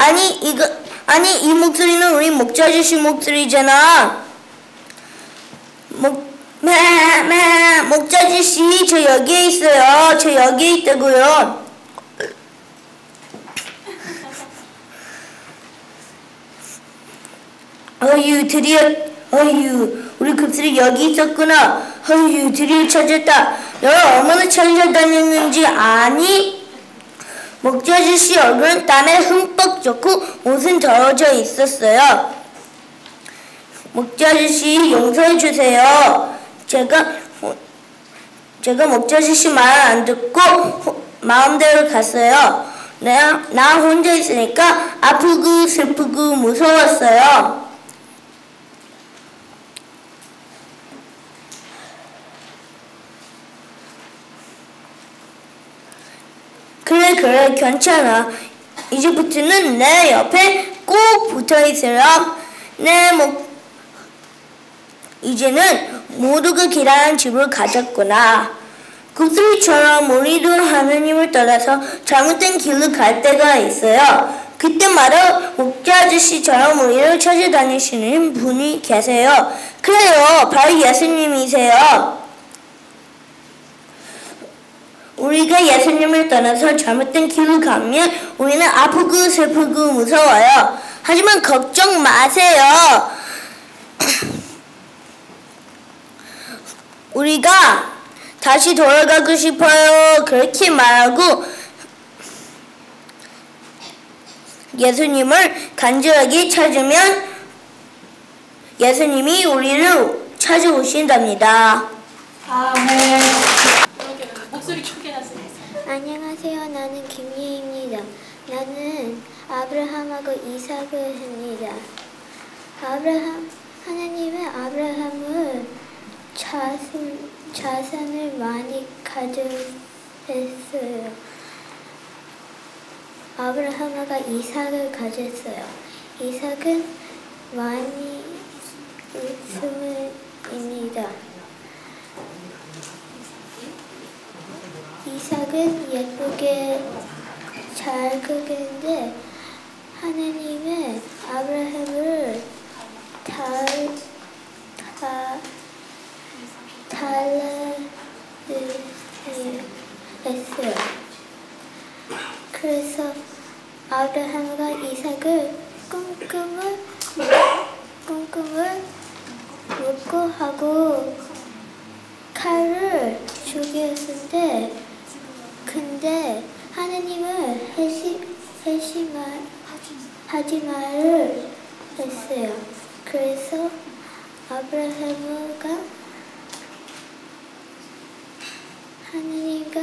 아니 이거 아니 이 목소리는 우리 목자 아저씨 목소리잖아. 목 매, 매, 목자 아저씨 저 여기에 있어요. 저 여기에 있다고요. 어휴 드디어 어휴 우리 급슬이 여기 있었구나 어휴 드디어 찾았다 너를 얼마나 찾아다녔는지 아니? 목자 아저씨 얼굴은 땀에 흠뻑 젖고 옷은 더러져 있었어요. 목자 아저씨 용서해 주세요. 제가 어, 제가 목자 아저씨 말 안 듣고 호- 마음대로 갔어요. 나, 나 혼자 있으니까 아프고 슬프고 무서웠어요 그래 그래 괜찮아 이제부터는 내 옆에 꼭 붙어 있으렴 내 목 이제는 모두가 기다리는 집을 가졌구나. 구슬이처럼 우리도 하느님을 떠나서 잘못된 길로 갈 때가 있어요. 그때마다 목자 아저씨처럼 우리를 찾아다니시는 분이 계세요. 그래요. 바로 예수님이세요 우리가 예수님을 떠나서 잘못된 길로 가면 우리는 아프고 슬프고 무서워요. 하지만 걱정 마세요. 우리가 다시 돌아가고 싶어요. 그렇게 말하고 예수님을 간절하게 찾으면 예수님이 우리를 찾아오신답니다. 아멘. 목소리. 안녕하세요. 나는 김예입니다. 나는 아브라함하고 이삭을 합니다. 아브라함 하나님은 아브라함을 자산, 자산을 많이 가져했어요. 아브라함과 이삭을 가졌어요. 이삭은 많이 있음입니다. 이삭은 예쁘게 잘 크겠는데 하나님은 아브라함을 달, 다, 달라했어요. 그래서 아브라함과 이삭을 꿈꿈을 꿈꿈을 묻고 하고 칼을 죽였는데 하나님은 해시 해시마 하지 말을 했어요. 그래서 아브라함과 하나님과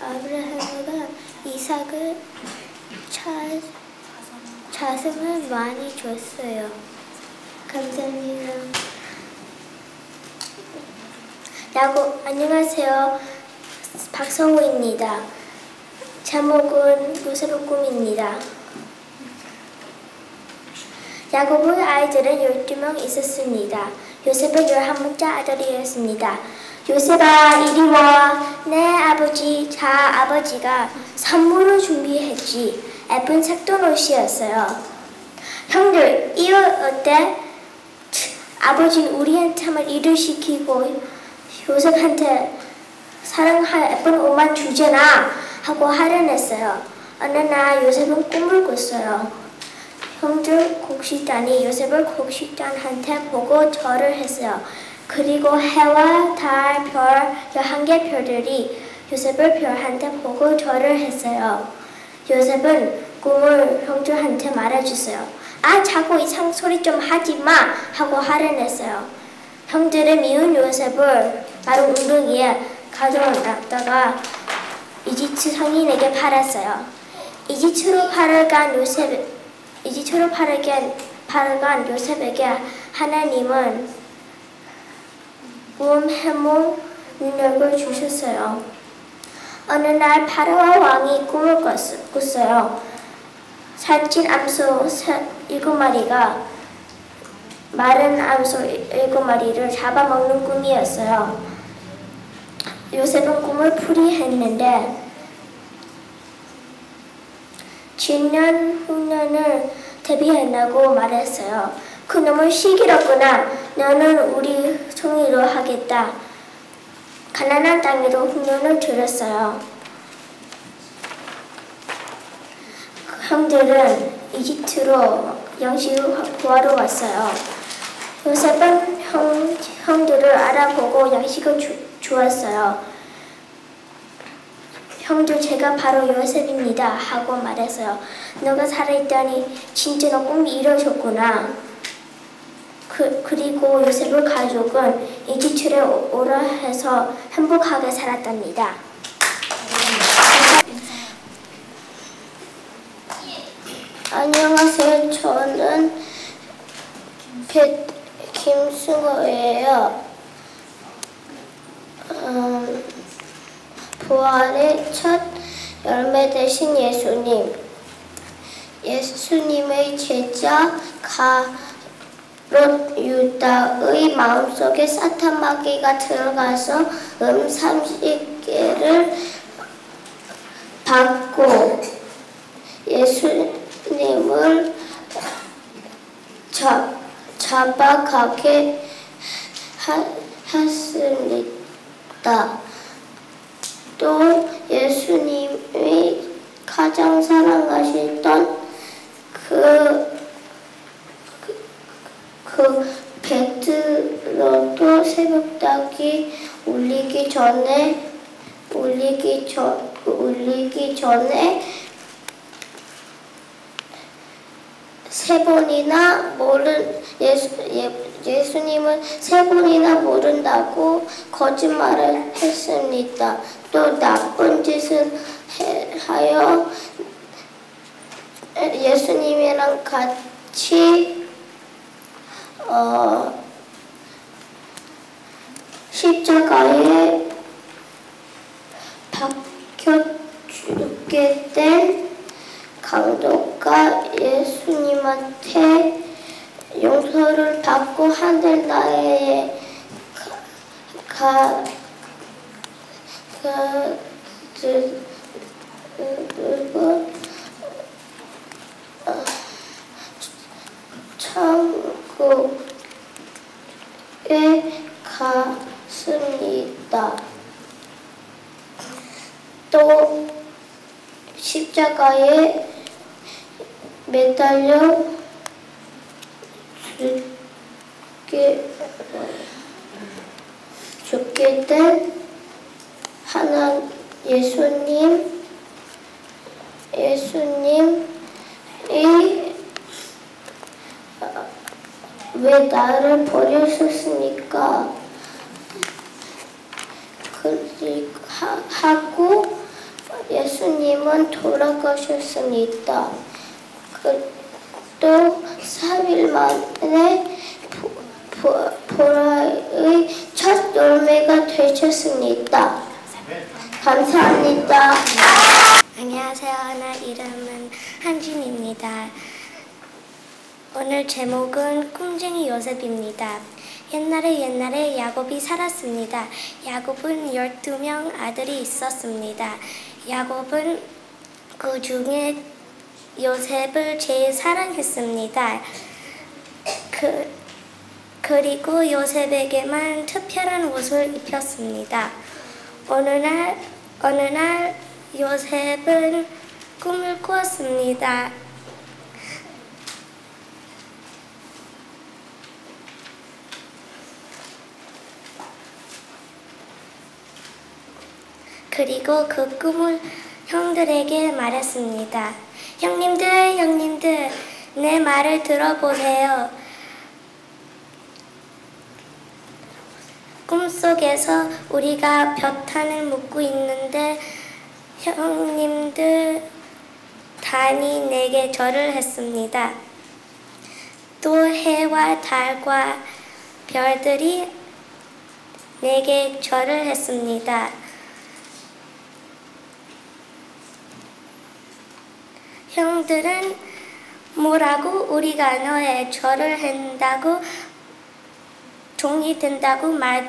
아브라함과 이삭을 자, 자성을 많이 줬어요. 감사합니다. 야구 안녕하세요. 박성우입니다. 제목은 요셉의 꿈입니다. 야곱의 아이들은 12명 있었습니다. 요셉은 11번째 아들이었습니다. 요셉아 이리 와. 내 아버지 자 아버지가 선물을 준비했지. 예쁜 색돈 옷이었어요. 형들 이거 어때? 치, 아버지는 우리한테만 일을 시키고 요셉한테 사랑할 예쁜 옷만 주잖아 하고 하려냈어요. 어느 날 요셉은 꿈을 꿨어요. 형들 곡식단이 요셉을 곡식단한테 보고 절을 했어요. 그리고 해와 달, 별, 열한 개 별들이 요셉을 별한테 보고 절을 했어요. 요셉은 꿈을 형들한테 말해줬어요. 아, 자꾸 이상 소리 좀 하지 마! 하고 화를 형들은 미운 요셉을 바로 웅덩이에 가져놨다가 이집트 성인에게 팔았어요. 이집트로 팔아간 요셉, 이집트로 팔아간, 팔아간 요셉에게 하나님은 몸, 해몽 능력을 주셨어요. 어느 날 파라오 왕이 꿈을 꿨- 꿨어요. 살찐 암소 세- 일곱 마리가 마른 암소 일곱 마리를 잡아먹는 꿈이었어요. 요셉은 꿈을 풀이했는데 신년 흉년을 대비한다고 말했어요. 그놈은 시기롭구나. 너는 우리 종이로 하겠다. 가난한 땅에도 흉년을 들였어요. 형들은 이집트로 양식을 구하러 왔어요. 요셉은 형, 형들을 알아보고 양식을 주, 주었어요. 형들 제가 바로 요셉입니다 하고 말했어요. 너가 살아있다니 진짜 너 꿈이 이루어졌구나. 그, 그리고 요셉의 가족은 이집트에 오라 해서 행복하게 살았답니다. 안녕하세요. 저는 배, 김승호예요. 음, 부활의 첫 열매 되신 예수님. 예수님의 제자 가롯 유다의 마음속에 사탄 마귀가 들어가서 음 30개를 받고 예수님을 잡, 잡아가게 하, 했습니다. 또 예수님이 가장 사랑하시던 그, 그, 그 베드로도 새벽닭이 울리기 전에 울리기 전 울리기 전에 세 번이나 모른 예수 예, 예수님은 세 번이나 모른다고 거짓말을 했습니다. 또 나쁜 짓을 해, 하여 예수님이랑 같이 어, 십자가에 박혀 죽게 된 강도가 예수님한테 용서를 받고 하늘 나라에 가, 가, 그, 그리고 어, 천국에 갔습니다. 또 십자가에 매달려 죽게, 죽게 된 하나 예수님, 예수님이 왜 나를 버리셨습니까? 그리고 하- 하고 예수님은 돌아가셨습니다. 그, 또 3일 만에 보- 보- 보라의 첫 열매가 되셨습니다. 감사합니다. 안녕하세요. 나 이름은 한진입니다. 오늘 제목은 꿈쟁이 요셉입니다. 옛날에 옛날에 야곱이 살았습니다. 야곱은 12명 아들이 있었습니다. 야곱은 그 중에 요셉을 제일 사랑했습니다. 그, 그리고 요셉에게만 특별한 옷을 입혔습니다. 어느 날, 어느 날 요셉은 꿈을 꾸었습니다. 그리고 그 꿈을 형들에게 말했습니다. 형님들, 형님들, 내 말을 들어보세요. 꿈속에서 우리가 벼탄을 묻고 있는데 형님들 단이 내게 절을 했습니다. 또 해와 달과 별들이 내게 절을 했습니다. 형들은 뭐라고 우리가 너의 절을 한다고 종이 된다고 말도